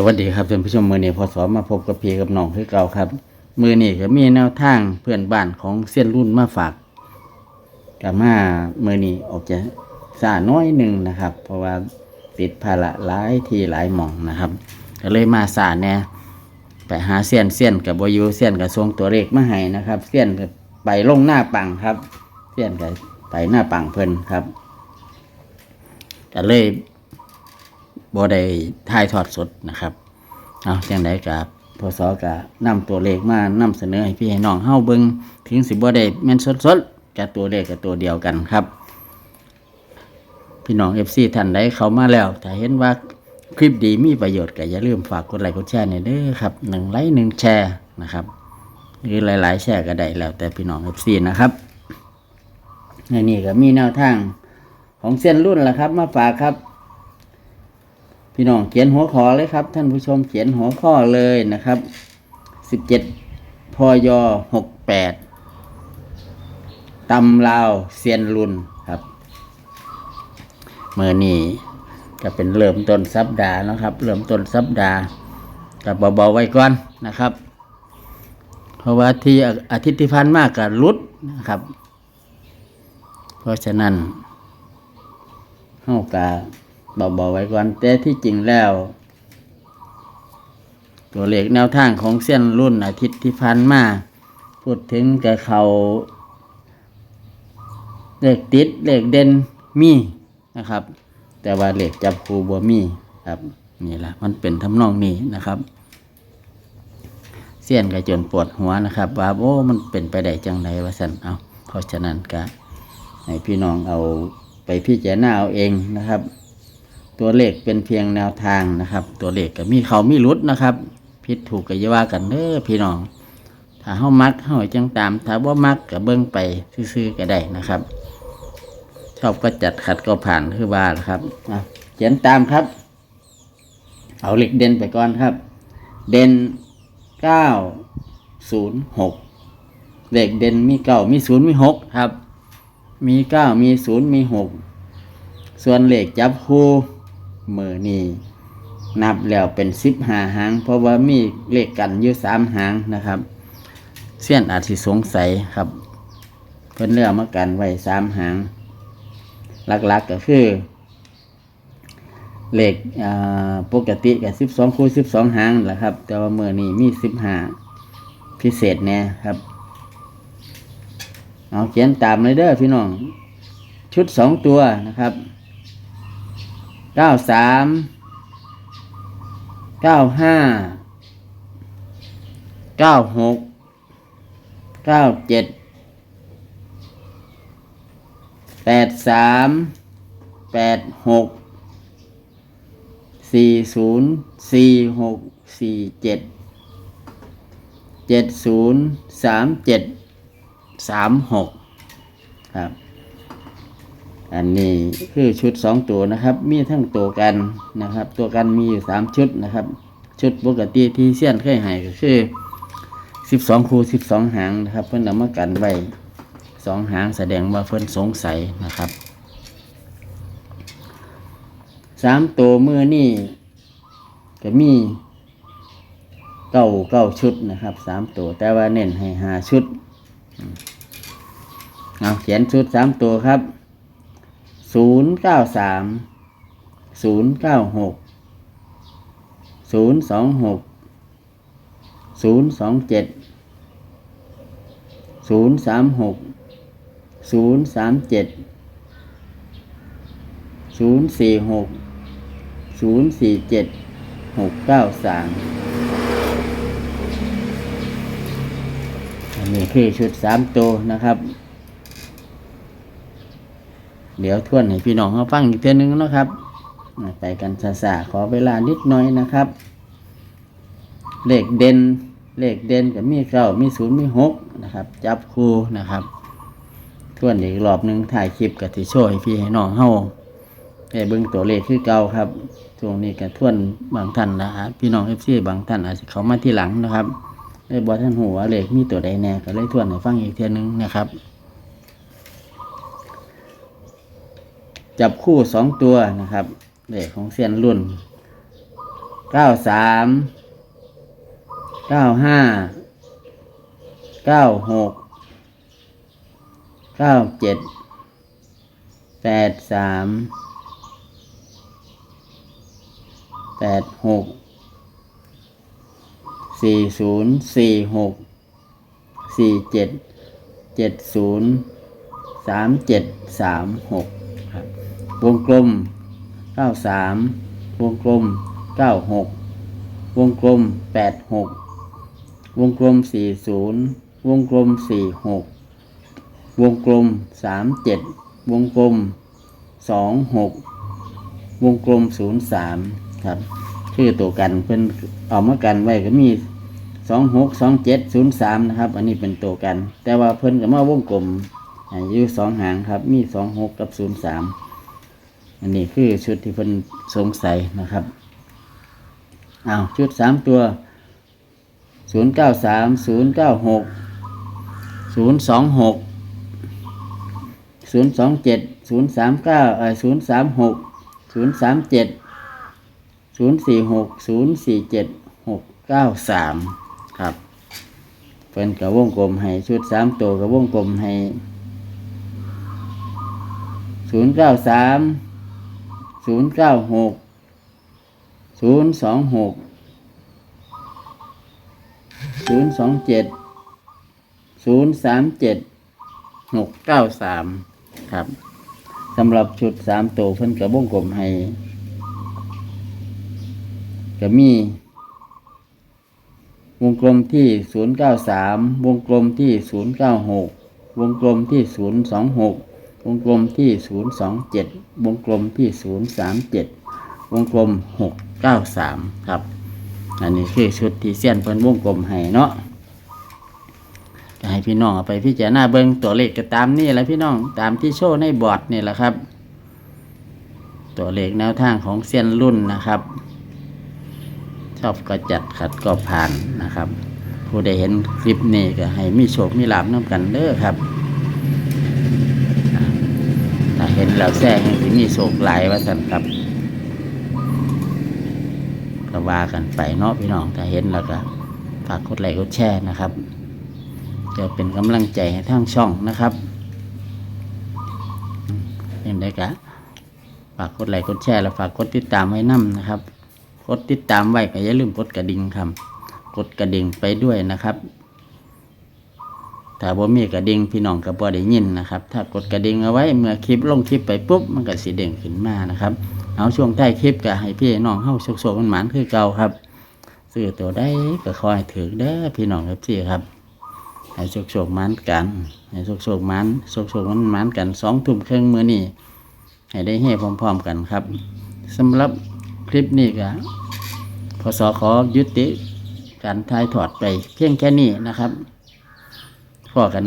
สวัสดีครับท่านผู้ชมมือนี้พอสอมาพบกับพี่กับน้องคือเก่าครับ มือนี้ก็มีแนวทางเพื่อนบ้านของเส้นรุ่นมาฝากกับมามือนี้ออกจะสาน้อยหนึ่งนะครับ เพราะว่าติดภาระหลายที่หลายหม่องนะครับก็เลยมาสาแน่ไปหาเส้นเส้นกับบอยูเส้นกับทรงตัวเลขมาให้นะครับเส้นก็ไปลงหน้าปังครับเส้นก็ไปหน้าปังเพิ่นครับก็เลย บ่ได้ถ่ายทอดสดนะครับเอาจังไดกับพศก็นำตัวเลขมานำเสนอให้พี่ให้น้องเฮาเบิ่งถึงสิบ่ได้แม่นสดๆกับตัวเลขกับตัวเดียวกันครับ พี่น้อง FC ท่านใดเข้ามาแล้วถ้าเห็นว่าคลิปดีมีประโยชน์ก็อย่าลืมฝากกดไลค์กดแชร์หน่อยเด้อครับหนึ่งไลค์หนึ่งแชร์นะครับหรือหลาย ๆ แชร์ก็ได้แล้วแต่พี่น้อง FC นะครับในนี่ก็มีแนวทางของเส้นรุ่นละครับ มาฝากครับ พี่น้องเขียนหัวข้อเลยครับ ท่านผู้ชมเขียนหัวข้อเลยนะครับสิบเจ็ดพยหกแปดตำลาวเซียนรุนครับเมื่อนี้ก็เป็นเริ่มต้นสัปดาห์นะครับ เริ่มต้นสัปดาห์กับเบาๆไว้ก่อนนะครับ เพราะว่าที่อาทิตย์ที่ผ่านมากกับรุดนะครับ เพราะฉะนั้นเฮากะ เบาๆไว้ก่อน แต่ที่จริงแล้ว ตัวเลขแนวทางของเส้นรุ่นอาทิตย์ที่พันมาพูดถึงกับเขาเลขติดเลขเด่นมีนะครับ แต่ว่าเลขจับคูบัวมีครับนี่แหละมันเป็นทำนองนี้นะครับเสี้ยนก็จนปวดหัวนะครับว่าโอ้มันเป็นไปได้จังไรวะสันเอาเพราะฉะนั้นก็ให้พี่น้องเอาไปพิจารณาเอาเองนะครับ ตัวเลขเป็นเพียงแนวทางนะครับ ตัวเลขก็มีเขามีรุดนะครับผิดถูกก็อย่าว่ากันเด้อพี่น้อง ถ้าเฮามักเฮาจังตาม ถ้าบ่มักก็เบิ่งไปซื่อๆก็ได้นะครับ ชอบก็จัดขัดก็ผ่านคือว่าล่ะครับอะเขียนตามครับ เอาเหล็กเด่นไปก่อนครับ เด่นเก้าศูนย์หกเหล็กเด่นมีเก้ามีศูนย์มีหกครับ มีเก้ามีศูนย์มีหกส่วนเหล็กจับคู่ มือนี่นับแล้วเป็นสิบหาหาง เพราะว่ามีเลขกันอยู่สามหางนะครับเสี้ยนอาจสิสงสัยครับ เพิ่นเลือกมากันไว้สามหางหลักๆก็คือเลขปกติกับสิบสองคูสิบสองหางแหละครับ แต่ว่าเมื่อนี้มีสิบห้าพิเศษแน่ครับ เอาเขียนตามเลยเด้อพี่น้อง ชุดสองตัวนะครับ เก้าสามเก้าห้าเก้าหกเก้าเจ็ดแปดสามแปดหกสี่ศูนย์สี่หกสี่เจ็ดเจ็ดศูนย์สามเจ็ดสามหกครับ อันนี้คือชุดสองตัวนะครับ มีทั้งตัวกันนะครับ ตัวกันมีอยู่สามชุดนะครับ ชุดปกติที่เสี้ยนเคยให้ก็คือสิบสองคูสิบสองหางนะครับ เพิ่นเอามากันไว้สองหางแสดงว่าเพิ่อนสงสัยนะครับสามตัวมือนี่ก็มีเก้าเก้าชุดนะครับสามตัวแต่ว่าเน้นให้หาชุดเอาเขียนชุดสามตัวครับ ศูนย์เก้าสามศูนย์เก้าหกศูนย์สองหกศูนย์สองเจ็ดศูนย์สามหกศูนย์สามเจ็ดศูนย์สี่หกศูนย์สี่เจ็ดหกเก้าสามอันนี้คือชุดสามตัวนะครับ เดี๋ยวทวนให้พี่น้องเขาฟังอีกเทื่อนึงนะครับ ไปกันซาซาขอเวลานิดหน่อยนะครับ เลขเด่นเลขเด่นกับมีเก้ามีศูนย์มีหกนะครับ จับคู่นะครับทวนอีกรอบหนึ่งถ่ายคลิปกับที่โชว์ให้พี่ให้น้องเฮาได้เบิ่งตัวเลขคือเก่าครับช่วงนี้กับทวนบางท่านนะฮะพี่น้องเอฟซีบางท่านอาจจะเขามาที่หลังนะครับได้บอกท่านหัวเลขมีตัวใดแน่ก็เลยทวนให้ฟังอีกเทนึงนะครับ จับคู่สองตัวนะครับเลขของเซียนรุ่นเก้าสามเก้าห้าเก้าหกเก้าเจ็ดแปดสามแปดหกสี่ศูนย์สี่หกสี่เจ็ดเจ็ดศูนย์สามเจ็ดสามหก วงกลมเก้าสามวงกลมเก้าหกวงกลมแปดหกวงกลมสี่ศูนย์วงกลมสี่หกวงกลมสามเจ็ดวงกลมสองหกวงกลมศูนย์สามครับ ชื่อตัวกันเพิ่นเอามากันไว้ก็มีสองหกสองเจ็ดศูนย์สามนะครับ อันนี้เป็นตัวกัน แต่ว่าเพิ่นก็มาวงกลมให้อยู่สองหางครับ มีสองหกกับศูนย์สาม อันนี้คือชุดที่เพิ่นสงสัยนะครับเอาชุดสามตัวศูนย์เก้าสามศูนย์เก้าหกศูนย์สองหกศูนย์สองเจ็ดศูนย์สามเก้าเอ่อศูนย์สามหกศูนย์สามเจ็ดศูนย์สี่หกศูนย์สี่เจ็ดหกเก้าสามครับเพิ่นกับวงกลมให้ชุดสามตัวกับวงกลมให้ศูนย์เก้าสาม ศูนย์เก้าหกศูนย์สองหกศูนย์สองเจ็ดศูนย์สามเจ็ดหกเก้าสามครับสำหรับชุดสามตัวเพิ่นกับวงกลมให้ก็มี วงกลมที่093วงกลมที่096วงกลมที่026 วงกลมที่ 027 วงกลมที่ 037 วงกลม 693 ครับ อันนี้คือชุดที่เสี้ยนเพิ่นวงกลมให้เนาะก็ให้พี่น้องเอาไปพิจารณาเบิ่งตัวเลขก็ตามนี่แหละพี่น้องตามที่โชว์ในบอร์ดนี่แหละครับ ตัวเลขแนวทางของเสี้ยนรุ่นนะครับ ชอบก็จัดขัดก็ผ่านนะครับ ผู้ใดเห็นคลิปนี้ก็ให้มีโชคมีลาบน้ำกันเด้อครับอ่าถ้าเห็ นแล้วแซ่ให้มีโชคหลายว่าสันครับก็ว่ากันไปเนาะพี่น้องถ้าเห็นแล้วก็ฝากกดไลค์กดแชร์นะครับจะเป็นกำลังใจให้ทางช่องนะครับเห็นได้กะฝากกดไลค์กดแชร์แล้วฝากกดติดตามไว้นํนะครับ กดติดตามไว้ก็อย่าลืมกดกระดิ่งครับ กดกระดิ่งไปด้วยนะครับ ถ้าบ่มีกระดิ่งพี่น้องก็บ่ได้ยินนะครับ ถ้ากดกระดิ่งเอาไว้เมื่อคลิปลงคลิปไปปุ๊บมันก็สิเด้งขึ้นมานะครับ เอาช่วงใต้คลิปก็ให้พี่น้องเฮาโชคๆมันหมานคือเก่าครับซื้อตัวได้ก็ขอให้ถือเด้อพี่น้องครับพี่ครับให้โชคๆหมานกันให้โชคๆหมานโชคๆมันหมานกันสองทุ่มครึ่งมื้อนี้ให้ได้เฮพร้อมๆกันครับสำหรับคลิปนี้ก็พศขอยุติการถ่ายถอดไปเพียงแค่นี้นะครับ พอกัน